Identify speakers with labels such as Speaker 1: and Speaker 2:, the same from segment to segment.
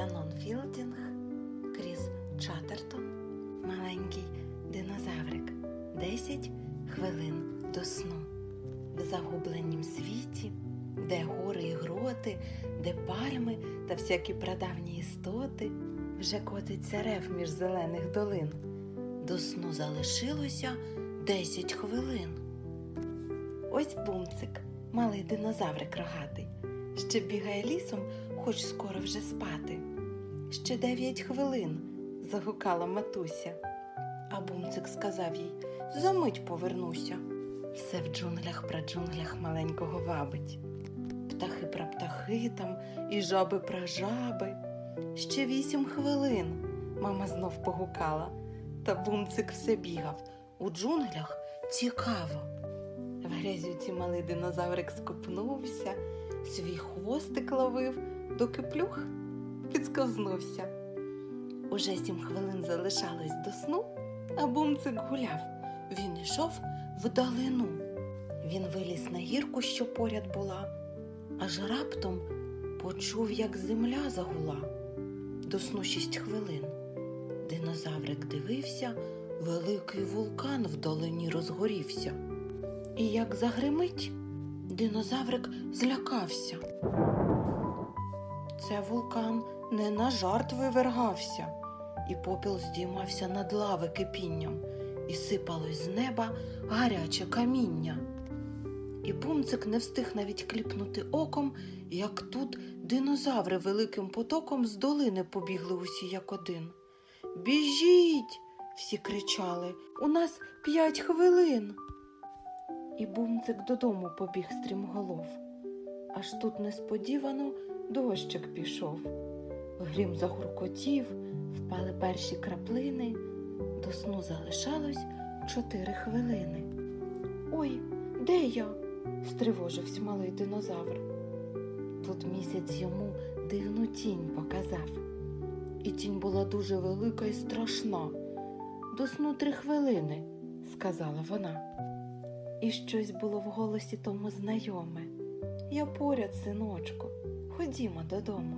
Speaker 1: Леонон Філдінг, Кріс Чаттертон, маленький динозаврик. 10 хвилин до сну. В загубленім світі, де гори і гроти, де пальми та всякі прадавні істоти, вже котиться рев між зелених долин. До сну залишилося 10 хвилин. Ось бумцик, малий динозаврик рогатий, ще бігає лісом, хоч скоро вже спати. Ще дев'ять хвилин, загукала матуся. А бумцик сказав їй Замить повернуся. Все в джунглях про джунглях маленького вабить. Птахи про птахи там і жаби про жаби. Ще вісім хвилин, мама знов погукала. Та бумцик все бігав. У джунглях цікаво. В грязюці малий динозаврик скопнувся, свій хвостик ловив, доки плюх підсковзнувся. Уже сім хвилин залишалось до сну, а бумцик гуляв. Він йшов вдалину. Він виліз на гірку, що поряд була, аж раптом почув, як земля загула. До сну шість хвилин. Динозаврик дивився, великий вулкан вдалині розгорівся. І як загримить, динозаврик злякався. Це вулкан не на жарт вивергався, і попіл здіймався над лави кипінням, і сипалось з неба гаряче каміння. І бумцик не встиг навіть кліпнути оком, як тут динозаври великим потоком з долини побігли усі як один. Біжіть! всі кричали. У нас п'ять хвилин. І бумцик додому побіг стрімголов. Аж тут несподівано дощик пішов. Грім загуркотів, впали перші краплини. До сну залишалось чотири хвилини. Ой, де я? стривожився малий динозавр. Тут місяць йому дивну тінь показав. І тінь була дуже велика і страшна. До сну три хвилини, сказала вона. І щось було в голосі тому знайоме. Я поряд, синочку, ходімо додому.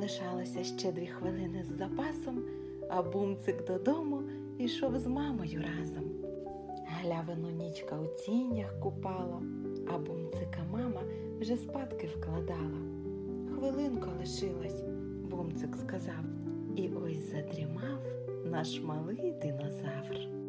Speaker 1: Лишалося ще дві хвилини з запасом, а бумцик додому йшов з мамою разом. Галявину нічка у тінях купала, а бумцика мама вже спадки вкладала. Хвилинка лишилась, бумцик сказав, і ось задрімав наш малий динозавр.